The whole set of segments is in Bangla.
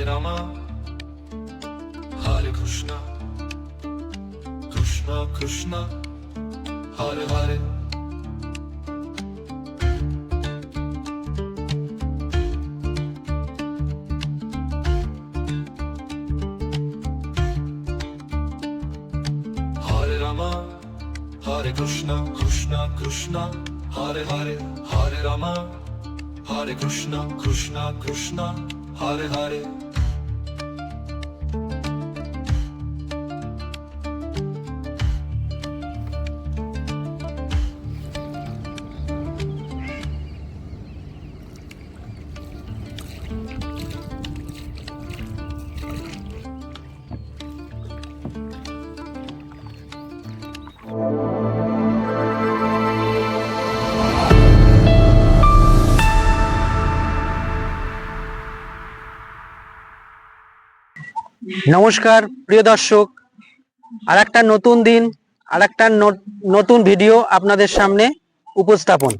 विरमा हरे Krishna Krishna Krishna Hare Hare Hare Krishna, Krishna, Krishna, Hare Hare, Hare Rama, Hare Krishna, Krishna, Krishna, Hare Hare. নমস্কার, প্রিয় দর্শক। আর একটা নতুন দিন আর একটা নতুন ভিডিও আপনাদের সামনে উপস্থাপন।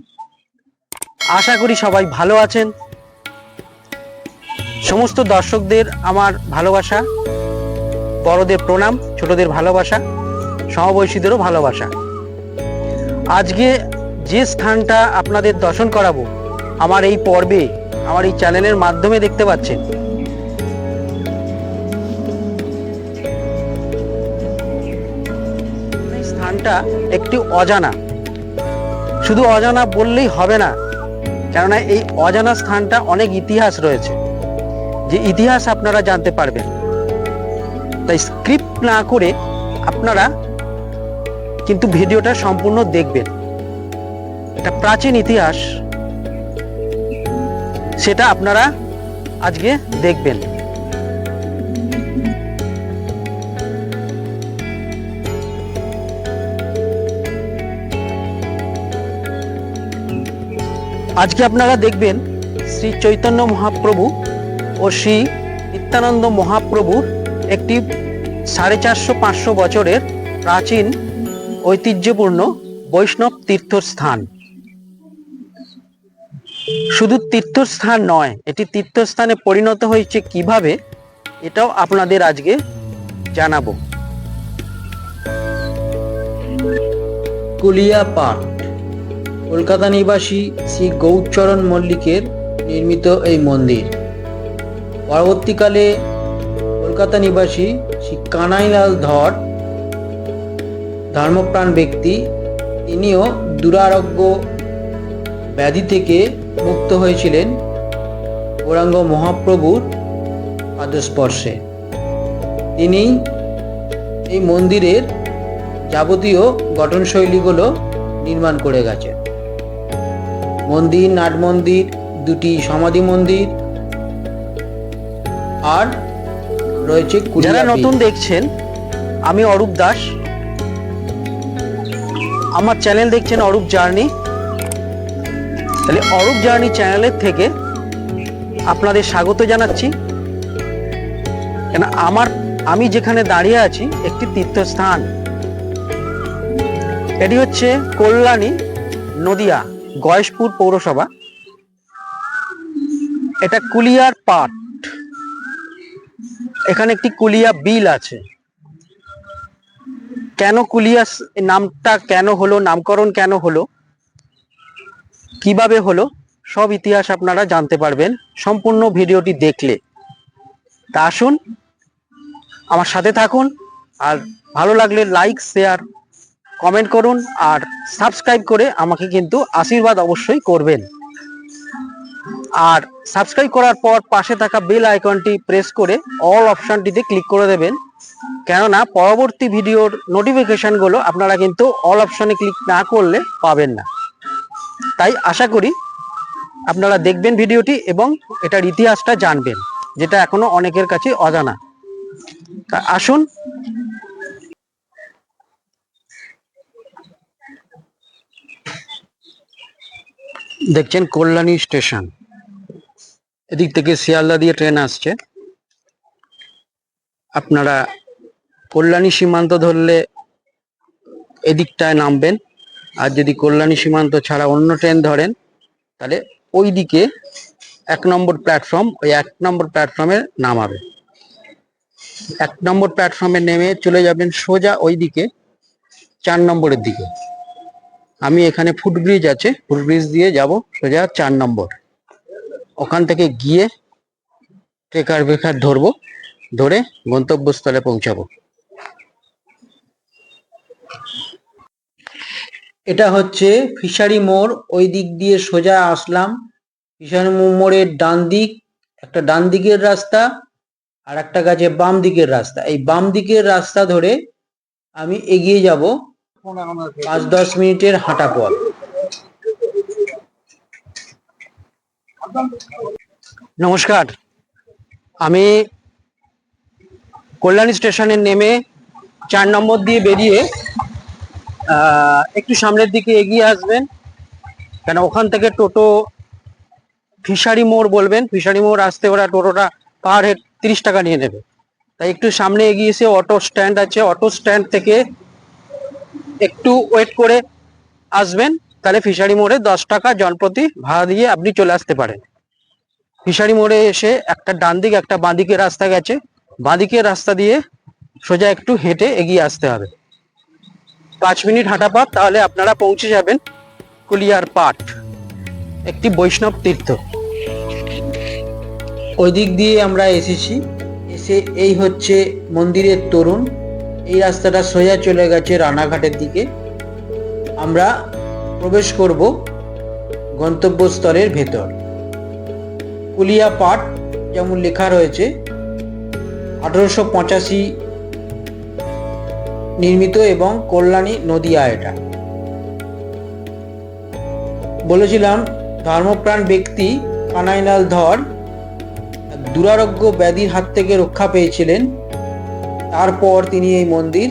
আশা করি সবাই ভালো আছেন। সমস্ত দর্শকদের আমার ভালোবাসা, বড়দের প্রণাম, ছোটদের ভালোবাসা, সমবয়সীদেরও ভালোবাসা। আজকে যে স্থানটা আপনাদের দর্শন করাবো, আমার এই পর্বে, আমার এই চ্যানেলের মাধ্যমে দেখতে পাচ্ছেন স্থানটা একটি অজানা। শুধু অজানা বললেই হবে না, কেননা এই অজানা স্থানটা অনেক ইতিহাস রয়েছে। যে ইতিহাস আপনারা জানতে পারবেন। তাই স্ক্রিপ্ট না করে আপনারা কিন্তু ভিডিওটা সম্পূর্ণ দেখবেন। এটা প্রাচীন ইতিহাস, সেটা আপনারা আজকে দেখবেন। আজকে আপনারা দেখবেন শ্রী চৈতন্য মহাপ্রভু ও শ্রী নিত্যানন্দ মহাপ্রভুর একটি সাড়ে চারশো পাঁচশো বছরের প্রাচীন ঐতিহ্যপূর্ণ বৈষ্ণব তীর্থস্থান। শুধু তীর্থস্থান নয়, এটি তীর্থস্থানে পরিণত হয়েছে কীভাবে, এটাও আপনাদের আজকে জানাব। কুলিয়া পাঠ কলকাতা নিবাসী শ্রী গৌরচরণ মল্লিকের নির্মিত এই মন্দির। পরবর্তীকালে কলকাতা নিবাসী শ্রী কানাইলাল ধর, ধর্মপ্রাণ ব্যক্তি, তিনিও দুরারোগ্য ব্যাধি থেকে মুক্ত হয়েছিলেন গৌরাঙ্গ মহাপ্রভুর পাদস্পর্শে। তিনি এই মন্দিরের যাবতীয় গঠনশৈলীগুলো নির্মাণ করে গেছে মন্দির, নাট মন্দির, দুটি সমাধি মন্দির আর রয়েছে যারা নতুন দেখছেন, আমি অরূপ দাস। আমার চ্যানেল দেখছেন অরূপ জার্নি। তাহলে অরূপ জার্নি চ্যানেলের থেকে আপনাদের স্বাগত জানাচ্ছি। কেন আমার, আমি যেখানে দাঁড়িয়ে আছি, একটি তীর্থস্থান। এটি হচ্ছে কল্যাণী নদিয়া। গয়েশপুর পৌরসভা, এটা কুলিয়ার পাট। এখানে একটি কুলিয়া বিল আছে। কেন কুলিয়া নামটা কেন হলো, নামকরণ কেন হলো, কীভাবে হলো, সব ইতিহাস আপনারা জানতে পারবেন। সম্পূর্ণ ভিডিওটি দেখলে। তা আসুন, আমার সাথে থাকুন, আর ভালো লাগলে লাইক, শেয়ার কমেন্ট করুন আর সাবস্ক্রাইব করে আমাকে কিন্তু আশীর্বাদ অবশ্যই করবেন। আর সাবস্ক্রাইব করার পর পাশে থাকা বেল আইকনটি প্রেস করে অল অপশনটিতে ক্লিক করে দেবেন। কেননা পরবর্তী ভিডিওর নোটিফিকেশনগুলো আপনারা কিন্তু অল অপশনে ক্লিক না করলে পাবেন না। তাই আশা করি আপনারা দেখবেন ভিডিওটি এবং এটার ইতিহাসটা জানবেন, যেটা এখনও অনেকের কাছে অজানা। আসুন দেখছেন কল্যাণী স্টেশন। এদিক থেকে শিয়ালদা দিয়ে ট্রেন আসছে। আপনারা কল্যাণী সীমান্ত ধরলে এদিকটায় নামবেন। আর যদি কল্যাণী সীমান্ত ছাড়া অন্য ট্রেন ধরেন, তাহলে ওই দিকে এক নম্বর প্ল্যাটফর্ম, ওই এক নম্বর প্ল্যাটফর্মে নামাবে। এক নম্বর প্ল্যাটফর্মে নেমে চলে যাবেন সোজা ওই দিকে চার নম্বরের দিকে। আমি এখানে ফুটব্রিজ আছে। ফুটব্রিজ দিয়ে যাব সোজা চার নম্বর। ওখান থেকে গিয়ে ট্রেকার বেকার ধরবো, ধরে গন্তব্যস্থলে পৌঁছাবো। এটা হচ্ছে ফিশারি মোড়, ওই দিক দিয়ে সোজা আসলাম। ফিশারি মোড়ের ডান দিক, একটা ডান দিকের রাস্তা আর একটা গাছে বাম দিকের রাস্তা। এই বাম দিকের রাস্তা ধরে আমি এগিয়ে যাব পাঁচ দশ মিনিটের হাঁটা পথ। নমস্কার। আমি কল্যাণী স্টেশনে নেমে চার নম্বর দিয়ে বেরিয়ে একটু সামনের দিকে এগিয়ে আসবেন। কেন ওখান থেকে টোটো ফিশারি মোড় বলবেন। ফিশারি মোড় আসতে ওরা টোটোটা পার হেড তিরিশ টাকা নিয়ে নেবে। তাই একটু সামনে এগিয়ে এসে অটো স্ট্যান্ড আছে। অটো স্ট্যান্ড থেকে একটু ওয়েট করে আসবেন, তাহলে ফিশারি মোড়ে দশ টাকা জনপ্রতি ভাড়া দিয়ে আপনি চলে আসতে পারেন। ফিশারি মোড়ে এসে একটা ডান দিক একটা বাঁদিকের রাস্তা গেছে বাঁদিকের রাস্তা দিয়ে সোজা একটু হেঁটে এগিয়ে আসতে হবে। পাঁচ মিনিট হাঁটা পথ, তাহলে আপনারা পৌঁছে যাবেন কুলিয়ার পাট, একটি বৈষ্ণব তীর্থ। ওই দিক দিয়ে আমরা এসেছি, এসে এই হচ্ছে মন্দিরের তরুণ। এই রাস্তাটা সোজা চলে গেছে রানাঘাটের দিকে। আমরা প্রবেশ করব গন্তব্যস্থলের ভেতর। কুলিয়া পাট যেমন লেখা রয়েছে, আঠারোশো পঁচাশি নির্মিত এবং কল্যাণী নদিয়া এটা। বলেছিলাম, ধর্মপ্রাণ ব্যক্তি কানাইলাল ধর দুরারোগ্য ব্যাধির হাত থেকে রক্ষা পেয়েছিলেন। তারপর তিনি এই মন্দির,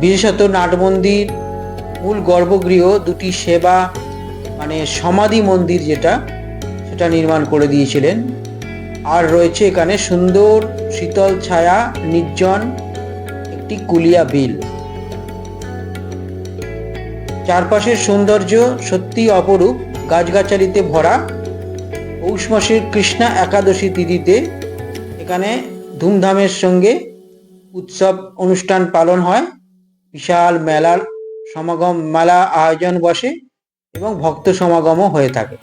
বিশেষত নাট মন্দির, মূল গর্ভগৃহ, দুটি সেবা মানে সমাধি মন্দির যেটা, সেটা নির্মাণ করে দিয়েছিলেন। আর রয়েছে এখানে সুন্দর, শীতল ছায়া, নির্জন একটি কুলিয়া বিল। চারপাশের সৌন্দর্য সত্যি অপরূপ। গাছগাছালিতে ভরা। পৌষ মাসের কৃষ্ণা একাদশী তিথিতে এখানে ধুমধামের সঙ্গে উৎসব অনুষ্ঠান পালন হয়। বিশাল মেলার সমাগম, মেলা আয়োজন বসে এবং ভক্ত সমাগমও হয়ে থাকে।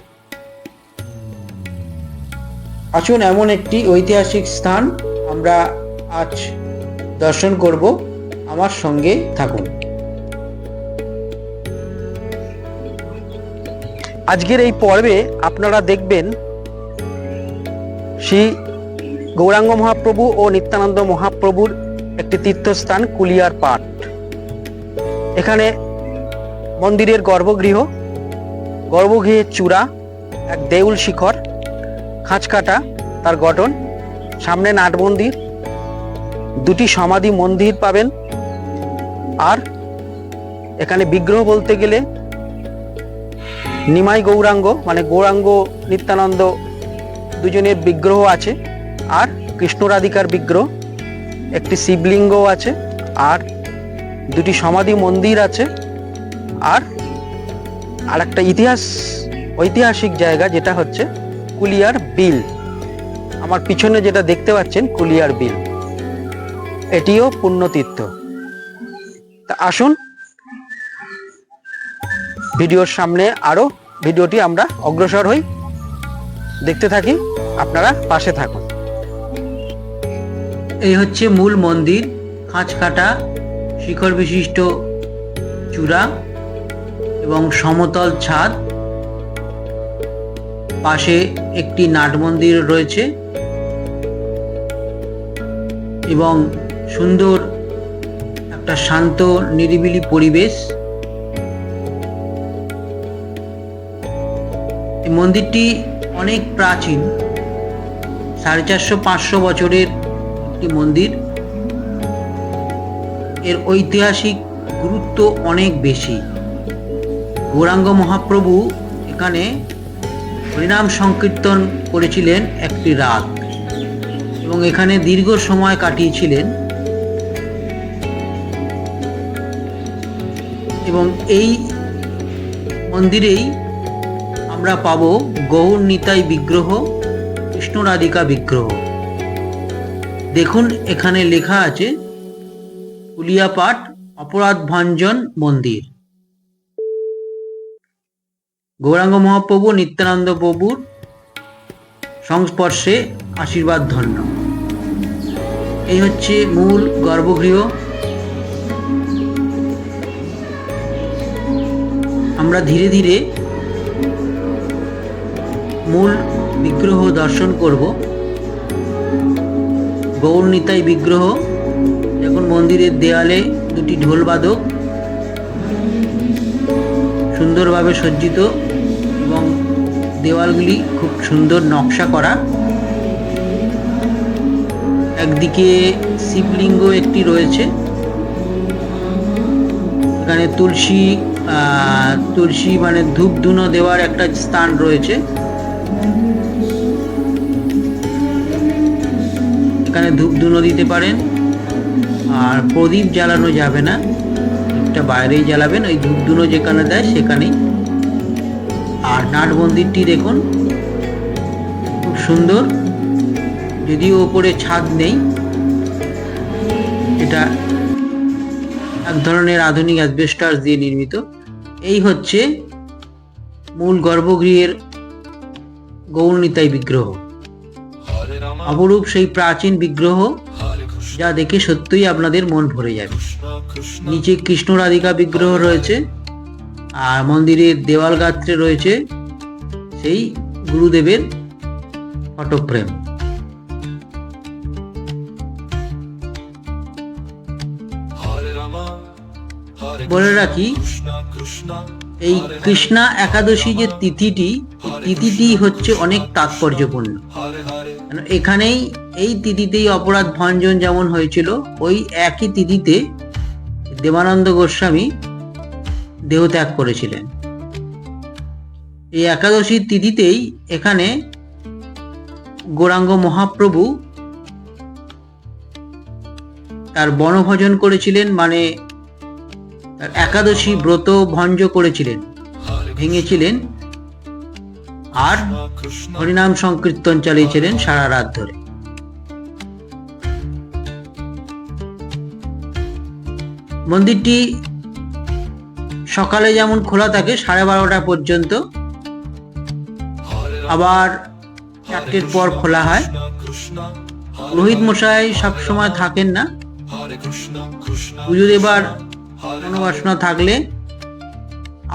আসুন এমন একটি ঐতিহাসিক স্থান আমরা আজ দর্শন করব। আমার সঙ্গে থাকুন। আজকের এই পর্বে আপনারা দেখবেন শ্রী গৌরাঙ্গ মহাপ্রভু ও নিত্যানন্দ মহাপ্রভুর একটি তীর্থস্থান কুলিয়ার পাট। এখানে মন্দিরের গর্ভগৃহ, গর্ভগৃহের চূড়া, এক দেউল শিখর, খাঁচকাটা, তার গঠন, সামনে নাট মন্দির, দুটি সমাধি মন্দির পাবেন। আর এখানে বিগ্রহ বলতে গেলে নিমাই গৌরাঙ্গ মানে গৌরাঙ্গ, নিত্যানন্দ দুজনের বিগ্রহ আছে। আর কৃষ্ণ রাধিকার বিগ্রহ, একটি শিবলিঙ্গ আছে, আর দুটি সমাধি মন্দির আছে, আর আর একটা ইতিহাস, ঐতিহাসিক জায়গা যেটা হচ্ছে কুলিয়ার বিল। আমার পিছনে যেটা দেখতে পাচ্ছেন, কুলিয়ার বিল। এটিও পুণ্যতীর্থ। তা আসুন, ভিডিওর সামনে আরও ভিডিওটি আমরা অগ্রসর হই। দেখতে থাকি, আপনারা পাশে থাকুন। এই হচ্ছে মূল মন্দির, খাঁচকাটা, শিখর বিশিষ্ট চূড়া এবং সমতল ছাদ। পাশে একটি নাট মন্দির রয়েছে এবং সুন্দর একটা শান্ত, নিরিবিলি পরিবেশ। মন্দিরটি অনেক প্রাচীন, সাড়ে চারশো পাঁচশো বছরের একটি মন্দির, এর ঐতিহাসিক গুরুত্ব অনেক বেশি। গৌরাঙ্গ মহাপ্রভু এখানে হরিনাম সংকীর্তন করেছিলেন একটি রাত এবং এখানে দীর্ঘ সময় কাটিয়েছিলেন। এবং এই মন্দিরেই আমরা পাবো গৌর নিতাই বিগ্রহ, কৃষ্ণ রাধিকা বিগ্রহ। দেখুন, এখানে লেখা আছে উলিয়াপাট অপরাধ ভঞ্জন মন্দির। গৌরাঙ্গ মহাপ্রভু নিত্যানন্দ প্রভুর সংস্পর্শে আশীর্বাদ ধন্য। এই হচ্ছে মূল গর্ভগৃহ। আমরা ধীরে ধীরে মূল বিগ্রহ দর্শন করব। গৌরনিতাই বিগ্রহ। এখন মন্দিরের দেয়ালে দুটি ঢোলবাদক সুন্দরভাবে সজ্জিত এবং দেওয়ালগুলি খুব সুন্দর নকশা করা। একদিকে শিবলিঙ্গ একটি রয়েছে। এখানে তুলসী তুলসী মানে ধূপ ধুনো দেওয়ার একটা স্থান রয়েছে। এখানে ধূপ ধুনো দিতে পারেন। আর প্রদীপ জ্বালানো যাবে না। একটা বাইরেই জ্বালাবেন, ওই ধূপ ধুনো যেখানে দেয় সেখানেই। আর নাট মন্দিরটি দেখুন, খুব সুন্দর। যদিও ওপরে ছাদ নেই, এটা এক ধরনের আধুনিক অ্যাসবেস্টাস দিয়ে নির্মিত। এই হচ্ছে মূল গর্ভগৃহের গৌরনিতাই বিগ্রহ। অপরূপ সেই প্রাচীন বিগ্রহ যা দেখে সত্যিই আপনাদের মন ভরে যাবে নিচে কৃষ্ণ রাধিকা বিগ্রহ রয়েছে আর মন্দিরের দেওয়াল গাত্রে রয়েছে সেই গুরুদেবের ফটোফ্রেম। বলে রাখি এই কৃষ্ণা একাদশী যে তিথিটি তিথিটি হচ্ছে অনেক তাৎপর্যপূর্ণ। এখানেই এই তিথিতেই অপরাধ ভঞ্জন যেমন হয়েছিল, ওই একই তিথিতে দেবানন্দ গোস্বামী দেহত্যাগ করেছিলেন। এই একাদশীর তিথিতেই এখানে গৌরাঙ্গ মহাপ্রভু তার বনভোজন করেছিলেন মানে তার একাদশী ব্রত ভঞ্জ করেছিলেন, ভেঙেছিলেন। আর হরিনাম সংকীর্তন চালিয়েছিলেন সারা রাত ধরে। মন্দিরটি সকালে যেমন খোলা থাকে সাড়ে বারোটা পর্যন্ত, আবার চারটের পর খোলা হয়। রোহিত মশাই সবসময় থাকেন না। পুজো দেবার হরে মনোবাসনা থাকলে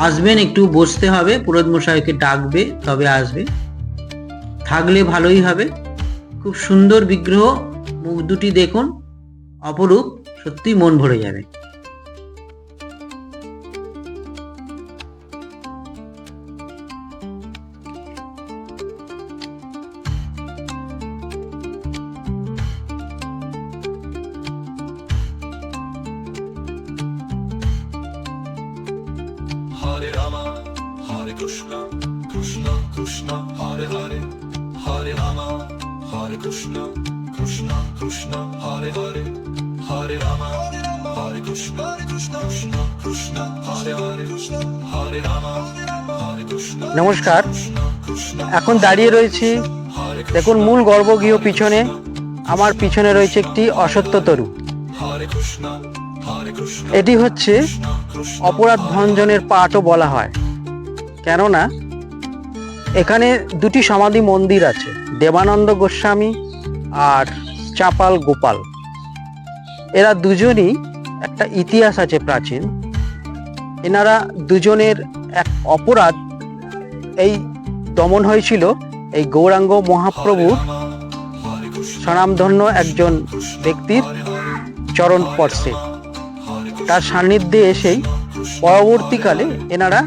আসবেন, একটু বসতে হবে। পুরোহিত মশাইকে ডাকবে, তবে আসবে। থাকলে ভালোই হবে। খুব সুন্দর বিগ্রহ মুখ দুটি দেখুন অপরূপ সত্যি মন ভরে যাবে। এখন দাঁড়িয়ে রয়েছি। দেখুন, মূল গর্ভগৃহ পিছনে, আমার পিছনে রয়েছে একটি অসত্য তরু। এটি হচ্ছে অপরাধ ভঞ্জনের পাঠও বলা হয়। কেননা, এখানে দুটি সমাধি মন্দির আছে, দেবানন্দ গোস্বামী আর চাপাল গোপাল। এরা দুজনই একটা ইতিহাস আছে প্রাচীন। এনারা দুজনের এক অপরাধ এই দমন হয়েছিল এই গৌরাঙ্গ মহাপ্রভুর স্বনামধন্য একজন ব্যক্তির চরণ স্পর্শে। তার সান্নিধ্যে এসেই পরবর্তীকালে এনারা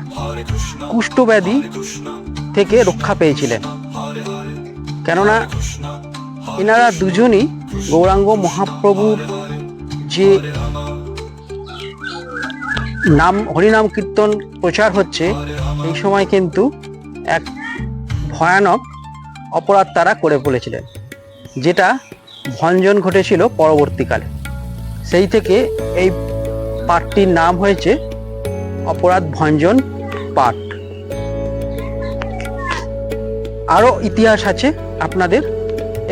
কুষ্ঠব্যাধি থেকে রক্ষা পেয়েছিলেন। কেননা এনারা দুজনই গৌরাঙ্গ মহাপ্রভুর যে নাম হরিনাম কীর্তন প্রচার হচ্ছে এই সময় কিন্তু এক ভয়ানক অপরাধ তারা করে ফেলেছিলেন, যেটা ভঞ্জন ঘটেছিল পরবর্তীকালে। সেই থেকে এই পাঠটির নাম হয়েছে অপরাধ ভঞ্জন পাঠ। আরও ইতিহাস আছে আপনাদের,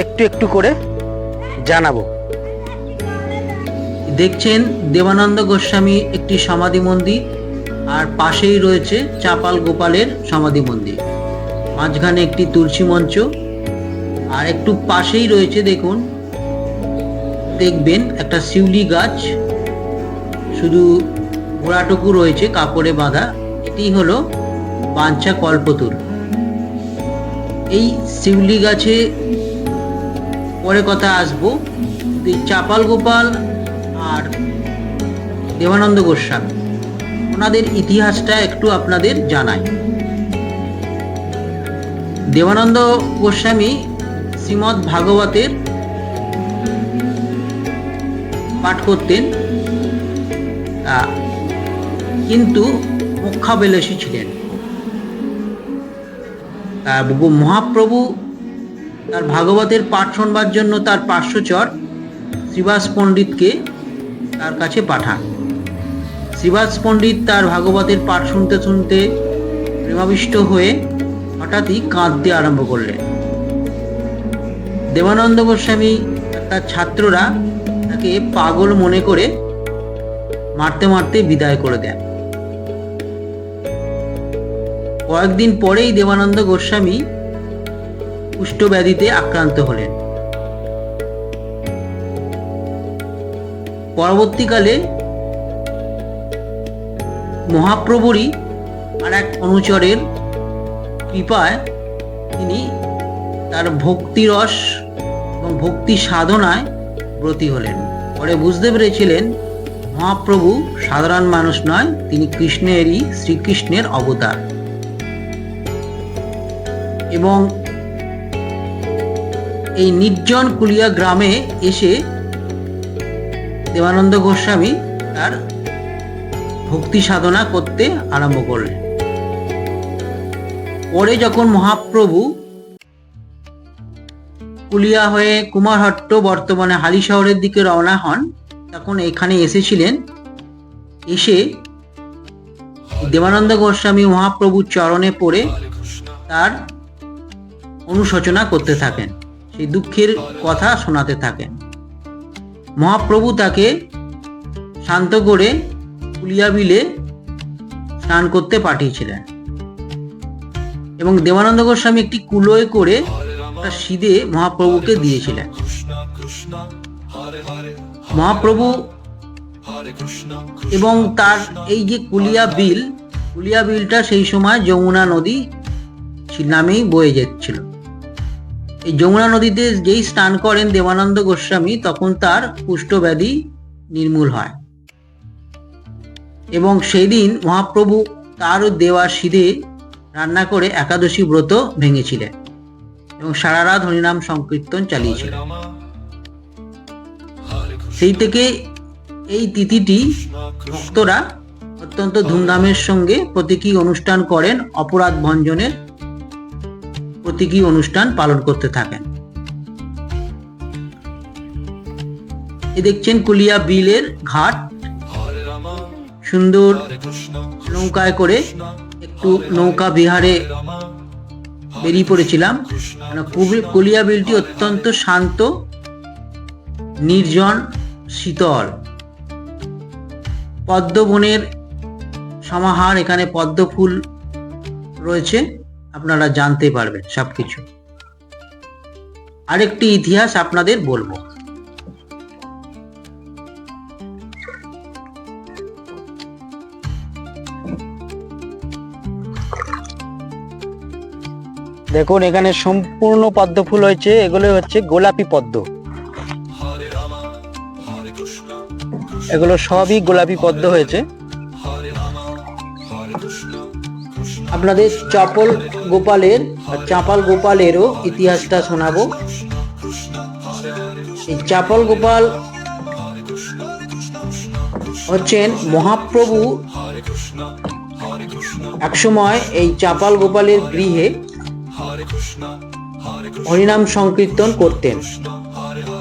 একটু একটু করে জানাব। দেখছেন দেবানন্দ গোস্বামী একটি সমাধি মন্দির, আর পাশেই রয়েছে চাপাল গোপালের সমাধি মন্দির। মাঝখানে একটি তুলসী মঞ্চ, আর একটু পাশেই রয়েছে দেখুন, দেখবেন একটা শিউলি গাছ, শুধু গোড়াটুকু রয়েছে কাপড়ে বাঁধা, এটি হলো বাঞ্ছা কল্পতুর। এই শিউলি গাছে পরে কথা আসব চাপাল গোপাল আর দেবানন্দ গোস্বামী, ওনাদের ইতিহাসটা একটু আপনাদের জানাই। দেবানন্দ গোস্বামী শ্রীমৎ ভাগবতের পাঠ করতেন কিন্তু মুখাবেলসী ছিলেন। মহাপ্রভু তার ভাগবতের পাঠ শোনবার জন্য তার পার্শ্বচর শ্রীবাস পণ্ডিতকে তার কাছে পাঠান। শ্রীবাস পণ্ডিত তার ভাগবতের পাঠ শুনতে শুনতে প্রেমাবিষ্ট হয়ে হঠাৎই কাঁদতে আরম্ভ করলেন দেবানন্দ গোস্বামী, তার ছাত্ররা তাকে পাগল মনে করে মারতে মারতে বিদায় করে দেন। কয়েকদিন পরেই দেবানন্দ গোস্বামী কুষ্ঠব্যাধিতে আক্রান্ত হলেন। পরবর্তীকালে মহাপ্রভুরই আর এক অনুচরের কৃপায় তিনি তার ভক্তিরস এবং ভক্তি সাধনায় ব্রতী হলেন। পরে বুঝতে পেরেছিলেন, মহাপ্রভু সাধারণ মানুষ নয়, তিনি কৃষ্ণেরই, শ্রীকৃষ্ণের অবতার। এবং এই নির্জন কুলিয়া গ্রামে এসে দেবানন্দ গোস্বামী তার ভক্তি সাধনা করতে আরম্ভ করলেন। পরে যখন মহাপ্রভু কুলিয়া হয়ে কুমারহট্ট বর্তমানে হালি শহরের দিকে রওনা হন, তখন এখানে এসেছিলেন। এসে দেবানন্দ গোস্বামী মহাপ্রভুর চরণে পড়ে তার অনুশোচনা করতে থাকেন। সেই দুঃখের কথা শোনাতে থাকেন। মহাপ্রভু তাকে শান্ত করে কুলিয়া বিলে স্নান করতে পাঠিয়েছিলেন। এবং দেবানন্দ গোস্বামী একটি কুলোয় করে Rama, সিদে মহাপ্রভুকে দিয়েছিলেন। মহাপ্রভু এবং তার এই যে কুলিয়া বিল কুলিয়া বিলটা সেই সময় যমুনা নদী নামেই বয়ে যাচ্ছিল। এই যমুনা নদীতে যেই স্নান করেন দেবানন্দ গোস্বামী তখন তার কুষ্ঠব্যাধি নির্মূল হয়। এবং সেই দিন মহাপ্রভু তার দেওয়া সিধে রান্না করে একাদশী ব্রত ভেঙেছিলেন এবং সারা রাত হরিনাম সংকীর্তন চালিয়েছিলেন। সেই থেকে এই তিথিটি ভক্তরা অত্যন্ত ধুমধামের সঙ্গে প্রতীকী অনুষ্ঠান করেন, অপরাধ ভঞ্জনের প্রতীকী অনুষ্ঠান পালন করতে থাকেন। এ দেখছেন কুলিয়া বিলের ঘাট, সুন্দর নৌকায় করে একটু নৌকা বিহারে বেরিয়ে পড়েছিলাম। কুবি- কুলিয়া বিলটি অত্যন্ত শান্ত, নির্জন, শীতল। পদ্মবনের সমাহার, এখানে পদ্ম ফুল রয়েছে, আপনারা জানতে পারবেন সবকিছু। আরেকটি ইতিহাস আপনাদের বলব। দেখুন, এখানে সম্পূর্ণ পদ্ম ফুল হয়েছে। এগুলো হচ্ছে গোলাপি পদ্ম। এগুলো সবই গোলাপি পদ্ম হয়েছে। আপনাদের চাপল গোপালের চাপাল গোপালেরও ইতিহাসটা শোনাবো। এই চাপল গোপাল হচ্ছেন মহাপ্রভু। একসময় এই চাপাল গোপালের গৃহে হরিনাম সংকীর্তন করতেন।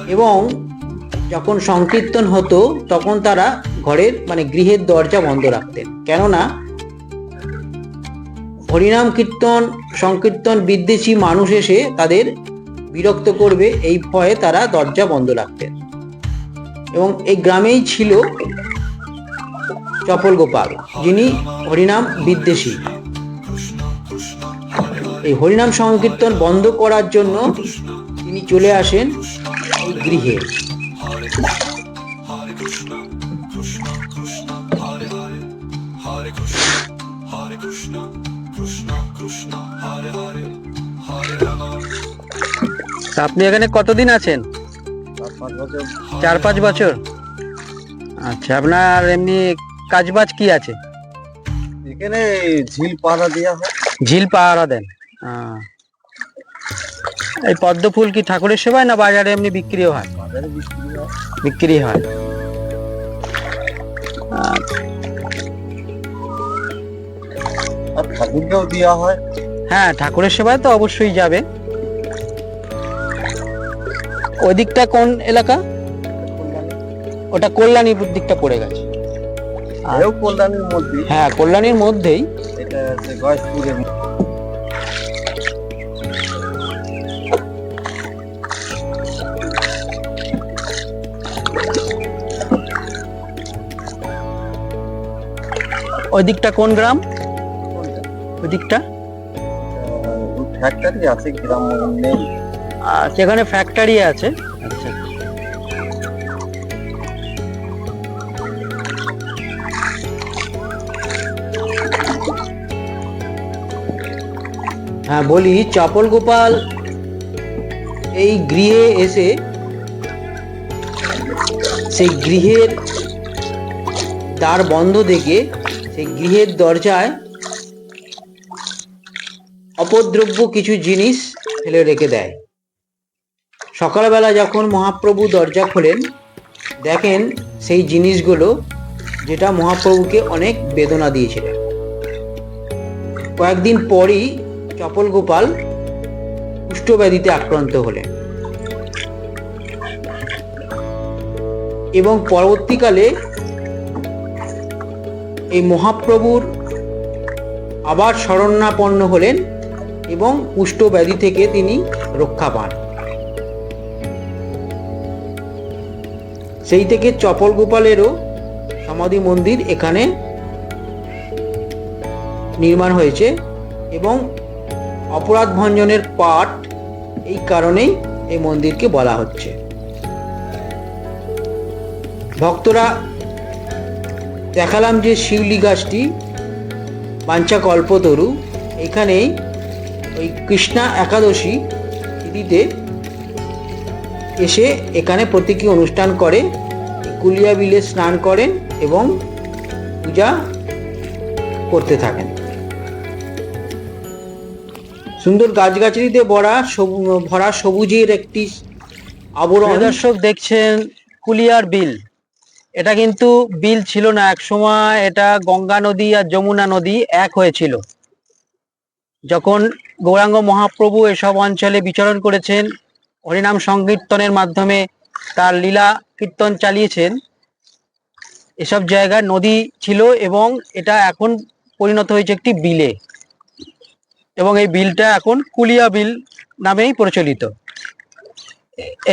এবং যখন সংকীর্তন হতো, তখন তারা ঘরের মানে গৃহের দরজা বন্ধ রাখতেন। কেননা, হরিনাম কীর্তন, সংকীর্তন বিদ্বেষী মানুষ এসে তাদের বিরক্ত করবে, এই ভয়ে তারা দরজা বন্ধ রাখতেন। এবং এই গ্রামেই ছিল চপল গোপাল, যিনি হরিনাম বিদ্বেষী। এই হরিনাম সংকীর্তন বন্ধ করার জন্য তিনি চলে আসেন এই গৃহে। আপনি এখানে কতদিন আছেন? চার পাঁচ বছর। আচ্ছা আপনার এমনি কাজবাজ কি আছে? এখানে ঝিল পাহারা দেওয়া হয়। ঝিল পাহারা দেন। এই পদ্ম ফুল কি ঠাকুরের সেবায় না বাজারে এমনি বিক্রিও হয়? বাজারে বিক্রি হয়। হয়। ঠাকুরকেও দেওয়া হয়। হ্যাঁ ঠাকুরের সেবায় তো অবশ্যই যাবে। ওই দিকটা কোন এলাকা? ওটা কল্যাণীপুর দিকটা পড়ে গেছে। আর- এও কল্যাণীর মধ্যে হ্যাঁ কল্যাণীর মধ্যেই। এটা গয়েশপুরের ওই দিকটা কোন গ্রাম? ওই দিকটা? ফ্যাক্টরি আছে গ্রাম নেই। আর সেখানে ফ্যাক্টরি আছে। আচ্ছা। হ্যাঁ বলি চপল গোপাল এই গৃহে এসে সেই গৃহের দ্বার বন্ধ দেখে সেই গৃহের দরজায় অপদ্রব্য কিছু জিনিস ফেলে রেখে দেয়। সকালবেলা যখন মহাপ্রভু দরজা খোলেন, দেখেন সেই জিনিসগুলো যেটা মহাপ্রভুকে অনেক বেদনা দিয়েছিলেন কয়েকদিন পরই চপল গোপাল কুষ্ঠব্যাধিতে আক্রান্ত হলেন। এবং পরবর্তীকালে এই মহাপ্রভুর আবার শরণাপন্ন হলেন এবং কুষ্ঠব্যাধি থেকে তিনি রক্ষা পান। সেই থেকে চপল গোপালেরও সমাধি মন্দির এখানে নির্মাণ হয়েছে এবং অপরাধ ভঞ্জনের পাঠ এই কারণেই এই মন্দিরকে বলা হচ্ছে। ভক্তরা দেখালাম যে শিউলি গাছটি, বাঞ্ছা কল্পতরু। এখানেই ওই কৃষ্ণা একাদশী তিথিতে এসে এখানে প্রতীকী অনুষ্ঠান করে, কুলিয়া বিলে স্নান করেন এবং পূজা করতে থাকেন। সুন্দর গাছগাছালিতে ভরা ভরা সবুজের একটি আবরণ। দর্শক, দেখছেন কুলিয়ার বিল। এটা কিন্তু বিল ছিল না, এক সময় এটা গঙ্গা নদী আর যমুনা নদী এক হয়েছিল। যখন গৌরাঙ্গ মহাপ্রভু এসব অঞ্চলে বিচরণ করেছেন, হরিনাম সংকীর্তনের মাধ্যমে তার লীলা কীর্তন চালিয়েছেন, এসব জায়গায় নদী ছিল এবং এটা এখন পরিণত হয়েছে একটি বিলে। এবং এই বিলটা এখন কুলিয়া বিল নামেই প্রচলিত।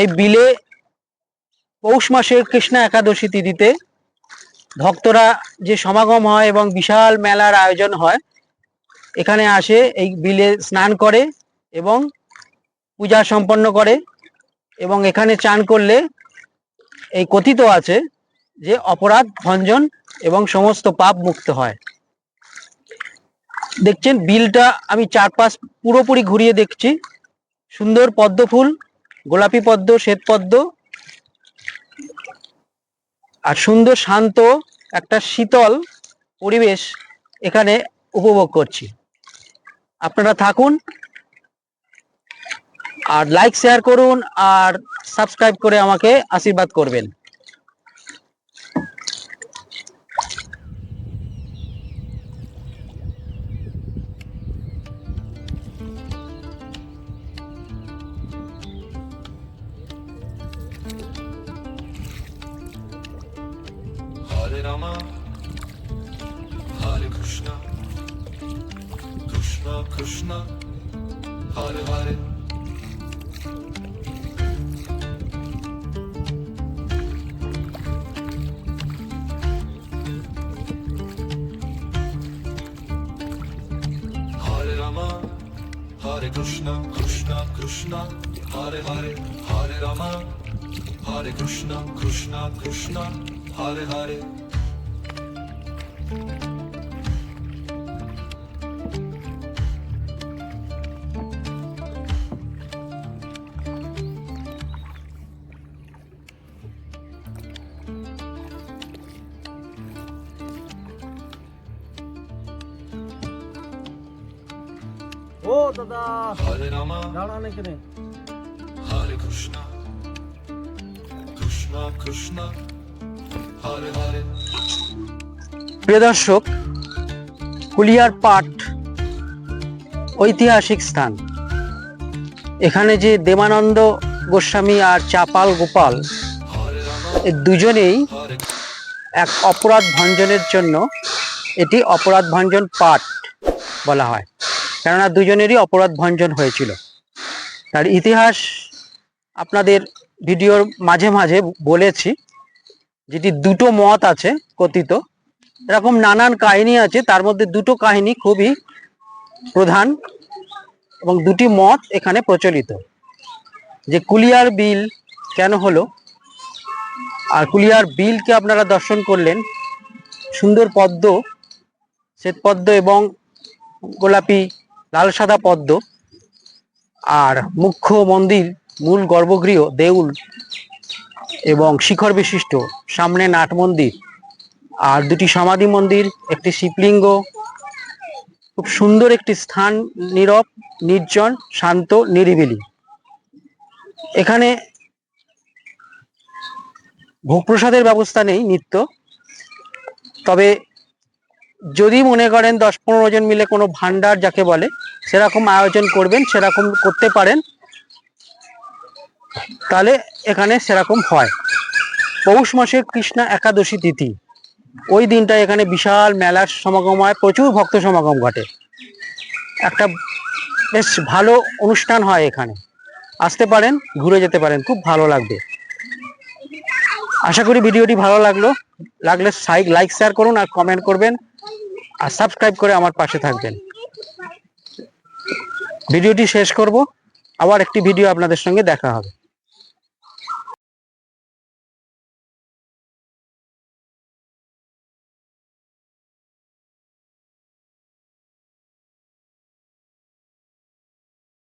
এই বিলে পৌষ মাসের কৃষ্ণা একাদশী তিথিতে ভক্তরা যে সমাগম হয় এবং বিশাল মেলার আয়োজন হয়, এখানে আসে, এই বিলে স্নান করে এবং পূজা সম্পন্ন করে এবং এখানে চান করলে এই কথিত আছে যে অপরাধ, ভঞ্জন এবং সমস্ত পাপ মুক্ত হয়। দেখছেন, বিলটা আমি চারপাশ পুরোপুরি ঘুরিয়ে দেখছি। সুন্দর পদ্ম ফুল, গোলাপি পদ্ম, শ্বেত পদ্ম আর সুন্দর, শান্ত একটা শীতল পরিবেশ এখানে উপভোগ করছি। আপনারা থাকুন আর লাইক শেয়ার করুন আর সাবস্ক্রাইব করে আমাকে আশীর্বাদ করবেন। Hare Hare ও দাদা Hare Rama দাঁড়ান এখানে Hare Krishna Krishna Krishna Hare Hare প্রিয় দর্শক, কুলিয়ার পাট ঐতিহাসিক স্থান। এখানে যে দেবানন্দ গোস্বামী আর চাপাল গোপাল দুজনেই এক অপরাধ ভঞ্জনের জন্য এটি অপরাধ ভঞ্জন পাঠ বলা হয়। কেননা দুজনেরই অপরাধ ভঞ্জন হয়েছিল। তার ইতিহাস আপনাদের ভিডিওর মাঝে মাঝে বলেছি। যেটি দুটো মত আছে কথিত, এরকম নানান কাহিনী আছে, তার মধ্যে দুটো কাহিনী খুবই প্রধান এবং দুটি মত এখানে প্রচলিত। যে কুলিয়ার বিল কেন হলো, আর কুলিয়ার বিলকে আপনারা দর্শন করলেন, সুন্দর পদ্ম, শ্বেত পদ্ম এবং গোলাপি, লাল সাদা পদ্ম, আর মুখ্য মন্দির, মূল গর্ভগৃহ, দেউল এবং শিখর বিশিষ্ট, সামনে নাট মন্দির আর দুটি সমাধি মন্দির, একটি শিবলিঙ্গ, খুব সুন্দর একটি স্থান, নীরব, নির্জন, শান্ত, নিরিবিলি। এখানে ভোগ প্রসাদের ব্যবস্থা নেই নিত্য, তবে যদি মনে করেন দশ পনেরো জন মিলে কোনো ভান্ডার যাকে বলে, সেরকম আয়োজন করবেন, সেরকম করতে পারেন। তাহলে এখানে সেরকম হয়। পৌষ মাসের কৃষ্ণা একাদশী তিথি। ওই দিনটা এখানে বিশাল মেলার সমাগম হয়, প্রচুর ভক্ত সমাগম ঘটে। একটা বেশ ভালো অনুষ্ঠান হয় এখানে। আসতে পারেন, ঘুরে যেতে পারেন, খুব ভালো লাগবে। আশা করি ভিডিওটি ভালো লাগল। লাগলে সাইক লাইক শেয়ার করুন আর কমেন্ট করবেন। আর সাবস্ক্রাইব করে আমার পাশে থাকবেন। ভিডিওটি শেষ করব। আবার একটি ভিডিও আপনাদের সঙ্গে দেখা হবে।